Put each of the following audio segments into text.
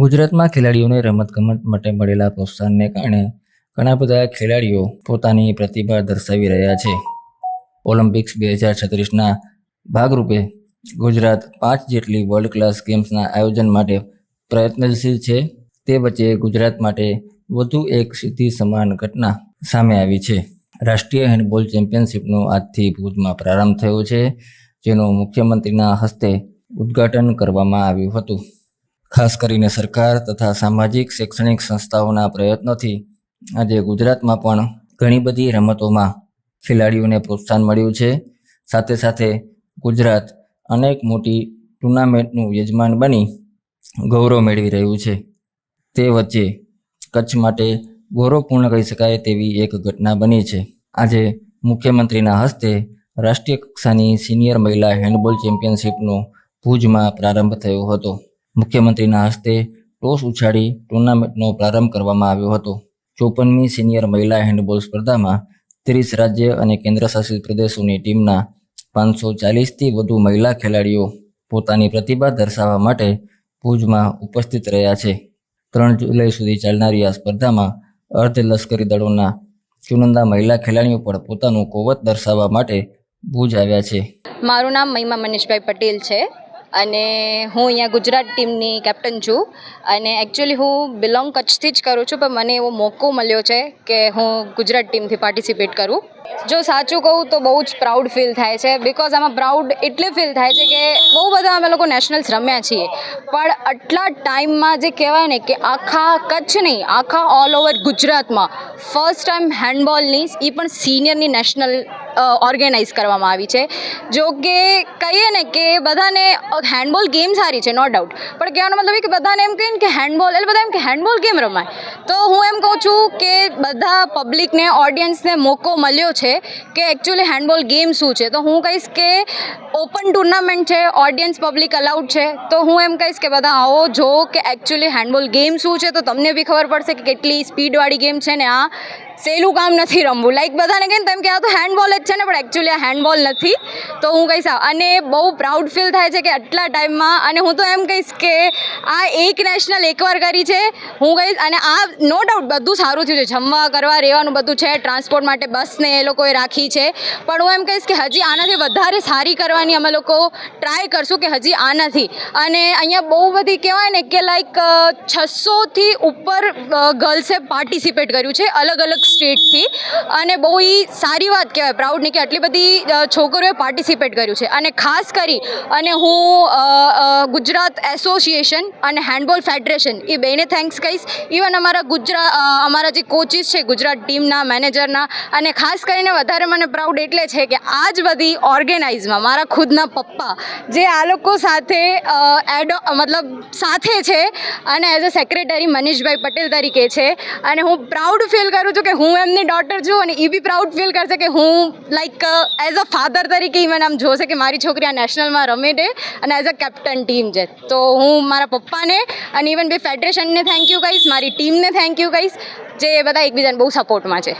ગુજરાતમાં ખેલાડીઓને રમતગમત માટે મળેલા પ્રોત્સાહનને કારણે ઘણા બધા ખેલાડીઓ પોતાની પ્રતિભા દર્શાવી રહ્યા છે. ઓલિમ્પિક્સ બે હજાર છત્રીસના ભાગરૂપે ગુજરાત પાંચ જેટલી વર્લ્ડ ક્લાસ ગેમ્સના આયોજન માટે પ્રયત્નશીલ છે. તે વચ્ચે ગુજરાત માટે વધુ એક સિદ્ધિ સમાન ઘટના સામે આવી છે. રાષ્ટ્રીય હેન્ડબોલ ચેમ્પિયનશિપનો આજથી ભુજમાં પ્રારંભ થયો છે, જેનું મુખ્યમંત્રીના હસ્તે ઉદ્ઘાટન કરવામાં આવ્યું હતું. ખાસ કરીને સરકાર તથા સામાજિક, શૈક્ષણિક સંસ્થાઓના પ્રયત્નોથી આજે ગુજરાતમાં પણ ઘણી બધી રમતોમાં ખેલાડીઓને પ્રોત્સાહન મળ્યું છે. સાથે સાથે ગુજરાત અનેક મોટી ટુર્નામેન્ટનું યજમાન બની ગૌરવ મેળવી રહ્યું છે. તે વચ્ચે કચ્છ માટે ગૌરવપૂર્ણ કહી શકાય તેવી એક ઘટના બની છે. આજે મુખ્યમંત્રીના હસ્તે રાષ્ટ્રીય કક્ષાની સિનિયર મહિલા હેન્ડબોલ ચેમ્પિયનશિપનો ભુજમાં પ્રારંભ થયો હતો. મુખ્યમંત્રીના હસ્તે ટોસ ઉછાળી ટુર્નામેન્ટનો પ્રારંભ કરવામાં આવ્યો હતો. ચોપનમી સિનિયર મહિલા હેન્ડબોલ સ્પર્ધામાં ત્રીસ રાજ્ય અને કેન્દ્રશાસિત પ્રદેશોની ટીમના પાંચસો ચાલીસથી વધુ મહિલા ખેલાડીઓ પોતાની પ્રતિભા દર્શાવવા માટે ભુજમાં ઉપસ્થિત રહ્યા છે. ત્રણ જુલાઈ સુધી ચાલનારી આ સ્પર્ધામાં અર્ધ લશ્કરી દળોના ચુનંદા મહિલા ખેલાડીઓ પણ પોતાનું કોવત દર્શાવવા માટે ભુજ આવ્યા છે. મારું નામ મહિમા મનીષભાઈ પટેલ છે. અને હું અહીંયા ગુજરાત ટીમની કેપ્ટન છું અને એકચ્યુઅલી હું બિલોંગ કચ્છથી જ કરું છું, પણ મને એવો મોકો મળ્યો છે કે હું ગુજરાત ટીમથી પાર્ટિસિપેટ કરું. જો સાચું કહું તો બહુ જ પ્રાઉડ ફીલ થાય છે બિકોઝ આમાં પ્રાઉડ એટલે ફીલ થાય છે કે બહુ બધા અમે લોકો નેશનલ્સ રમ્યા છીએ. પણ આટલા ટાઈમમાં જે કહેવાય ને કે આખા કચ્છ નહીં, આખા ઓલ ઓવર ગુજરાતમાં ફર્સ્ટ ટાઈમ હેન્ડબોલની એ પણ સિનિયરની નેશનલ ઓર્ગેનાઇઝ કરવામાં આવી છે. જો કે કહીએ ને કે બધાને હેન્ડબોલ ગેમ સારી છે નો ડાઉટ પણ કહેવાનો મતલબ એ કે બધાને એમ કહીએ કે હેન્ડબોલ એટલે બધા એમ કે હેન્ડબોલ ગેમ રમાય. તો હું એમ કહું છું કે બધા પબ્લિકને ઓડિયન્સને મોકો મળ્યો છે કે એકચ્યુઅલી હેન્ડબોલ ગેમ શું છે. તો હું કહીશ કે ઓપન ટુર્નામેન્ટ છે ઓડિયન્સ પબ્લિક અલાઉડ છે. તો હું એમ કહીશ કે બધા આવો, જો કે એકચ્યુઅલી હેન્ડબોલ ગેમ શું છે, તો તમને બી ખબર પડશે કે કેટલી સ્પીડવાળી ગેમ છે ને આ. સહેલું કામ નથી રમવું. લાઈક બધાને કહે ને તો કે આ તો હેન્ડબોલ જ છે ને, પણ એકચ્યુઅલી આ હેન્ડબોલ નથી. તો હું કહીશ અને બહુ પ્રાઉડ ફીલ થાય છે કે આટલા ટાઈમમાં અને હું તો એમ કહીશ કે આ એક નેશનલ એકવાર કરી છે. હું કહીશ, અને આ નો ડાઉટ બધું સારું થયું છે. જમવા, કરવા, રહેવાનું બધું છે. ટ્રાન્સપોર્ટ માટે બસને એ લોકોએ રાખી છે. પણ હું એમ કહીશ કે હજી આનાથી વધારે સારી કરવાની અમે લોકો ટ્રાય કરશું કે હજી આનાથી. અને અહીંયા બહુ બધી કહેવાય ને કે લાઈક છસોથી ઉપર ગર્લ્સે પાર્ટિસિપેટ કર્યું છે. અલગ અલગ સ્ટેટથી. અને બહુ એ સારી વાત કહેવાય પ્રાઉડની કે આટલી બધી છોકરીઓએ પાર્ટિસિપેટ કર્યું છે. અને ખાસ કરી, અને હું ગુજરાત એસોસિએશન અને હેન્ડબોલ ફેડરેશન એ બેને થેન્ક્સ કહીશ. ઇવન અમારા ગુજરાત અમારા જે કોચિસ છે, ગુજરાત ટીમના મેનેજરના અને ખાસ કરીને વધારે મને પ્રાઉડ એટલે છે કે આ જ બધી ઓર્ગેનાઇઝમાં મારા ખુદના પપ્પા, જે આ લોકો સાથે એડ મતલબ સાથે છે, અને as a secretary Manishbhai Patel તરીકે છે. અને હું પ્રાઉડ ફીલ કરું છું કે હું એમની ડોટર છું અને એ બી પ્રાઉડ ફીલ કરશે કે હું લાઈક એઝ અ ફાધર તરીકે ઇવન આમ જોશે કે મારી છોકરી આ નેશનલમાં રમે છે અને એઝ અ કેપ્ટન ટીમ છે. તો હું મારા પપ્પાને અને ઇવન બે ફેડરેશનને થેન્ક યુ કહીશ, મારી ટીમને થેન્ક યુ કહીશ, જે બધા એકબીજાને બહુ સપોર્ટમાં છે.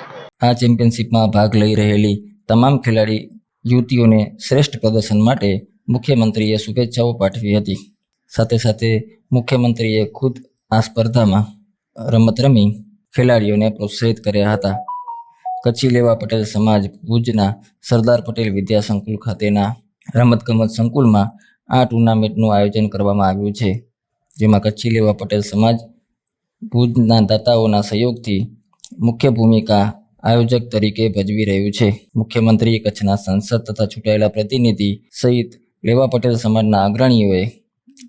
આ ચેમ્પિયનશિપમાં ભાગ લઈ રહેલી તમામ ખેલાડી યુવતીઓને શ્રેષ્ઠ પ્રદર્શન માટે મુખ્યમંત્રીએ શુભેચ્છાઓ પાઠવી હતી. સાથે સાથે મુખ્યમંત્રીએ ખુદ આ સ્પર્ધામાં રમત રમી ખેલાડીઓને પ્રોત્સાહિત કર્યા હતા. કચ્છી લેવા પટેલ સમાજ ભુજના સરદાર પટેલ વિદ્યા સંકુલ ખાતેના રમતગમત સંકુલમાં આ ટુર્નામેન્ટનું આયોજન કરવામાં આવ્યું છે, જેમાં કચ્છી લેવા પટેલ સમાજ ભુજના દાતાઓના સહયોગથી મુખ્ય ભૂમિકા આયોજક તરીકે ભજવી રહ્યું છે. મુખ્યમંત્રી કચ્છના સાંસદ તથા ચૂંટાયેલા પ્રતિનિધિ સહિત લેવા પટેલ સમાજના અગ્રણીઓએ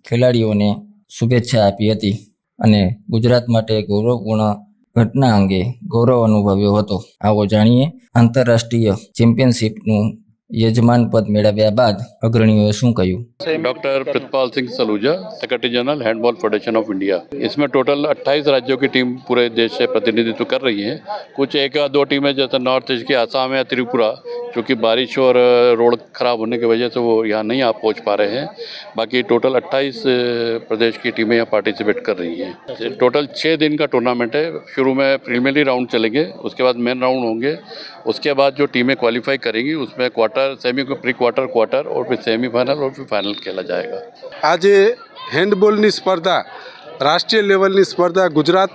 ખેલાડીઓને શુભેચ્છા આપી હતી અને ગુજરાત માટે ગૌરવપૂર્ણ ઘટના અંગે ગૌરવ અનુભવ્યો હતો. આવો જાણીએ આંતરરાષ્ટ્રીય ચેમ્પિયનશિપનું યજમાન પદ મેળવ્યા બાદ અગ્રણીઓએ શું કહ્યું doctor Pratipal Singh Saluja secretary general handball federation of India इसमें टोटल 28 राज्यों की टीम पूरे देश से प्रतिनिधित्व कर रही है कुछ एक या दो टीमें जैसे नॉर्थ ईस्ट की आसाम या त्रिपुरा क्योंकि बारिश और रोड खराब होने की वजह से वो यहाँ नहीं आ पहुँच पा रहे हैं बाकी टोटल 28 प्रदेश की टीमें यहाँ पार्टिसिपेट कर रही हैं टोटल छः दिन का टूर्नामेंट है शुरू में प्रीलिमिनरी राउंड चलेंगे उसके बाद मेन राउंड होंगे उसके बाद जो टीमें क्वालिफाई करेंगी उसमें quarter semi pre quarter quarter और फिर सेमीफाइनल और फिर फाइनल खेला जाएगा આજે હેન્ડબોલની સ્પર્ધા રાષ્ટ્રીય લેવલની સ્પર્ધા ગુજરાત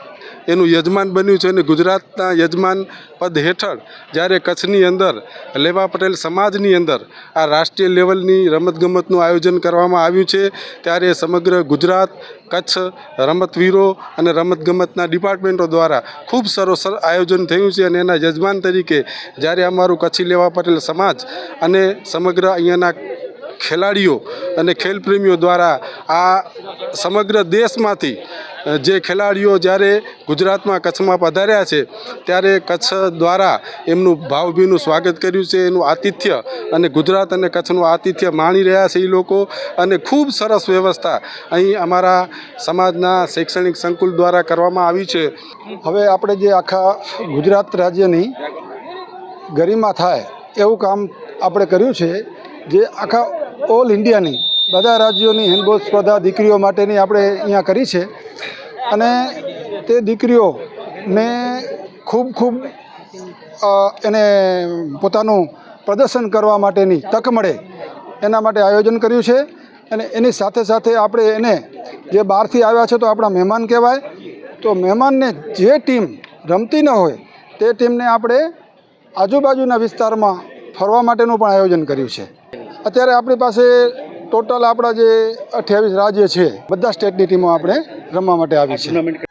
એનું યજમાન બન્યું છે અને ગુજરાતના યજમાન પદ હેઠળ જ્યારે કચ્છની અંદર લેવા પટેલ સમાજની અંદર આ રાષ્ટ્રીય લેવલની રમતગમતનું આયોજન કરવામાં આવ્યું છે, ત્યારે સમગ્ર ગુજરાત, કચ્છ, રમતવીરો અને રમતગમતના ડિપાર્ટમેન્ટો દ્વારા ખૂબ સરસ આયોજન થયું છે અને એના યજમાન તરીકે જ્યારે અમારું કચ્છી લેવા પટેલ સમાજ અને સમગ્ર અહીંયાના ખેલાડીઓ અને ખેલપ્રેમીઓ દ્વારા આ સમગ્ર દેશમાંથી જે ખેલાડીઓ જ્યારે ગુજરાતમાં કચ્છમાં પધાર્યા છે, ત્યારે કચ્છ દ્વારા એમનું ભાવભીનું સ્વાગત કર્યું છે, એનું આતિથ્ય અને ગુજરાત અને કચ્છનું આતિથ્ય માણી રહ્યા છે એ લોકો. અને ખૂબ સરસ વ્યવસ્થા અહીં અમારા સમાજના શૈક્ષણિક સંકુલ દ્વારા કરવામાં આવી છે. હવે આપણે જે આખા ગુજરાત રાજ્યની ગરિમા થાય એવું કામ આપણે કર્યું છે, જે આખા ઓલ ઇન્ડિયાની બધા રાજ્યોની હેન્ડબોલ સ્પર્ધા દીકરીઓ માટેની આપણે અહીંયા કરી છે. અને તે દીકરીઓને ખૂબ ખૂબ એને પોતાનું પ્રદર્શન કરવા માટેની તક મળે એના માટે આયોજન કર્યું છે. અને એની સાથે સાથે આપણે એને જે બહારથી આવ્યા છે તો આપણા મહેમાન કહેવાય. તો મહેમાનને જે ટીમ રમતી ન હોય તે ટીમને આપણે આજુબાજુના વિસ્તારમાં ફરવા માટેનું પણ આયોજન કર્યું છે. અત્યારે આપણી પાસે ટોટલ આપણા જે અઠ્યાવીસ રાજ્ય છે બધા સ્ટેટની ટીમો આપણે રમવા માટે આવી છે.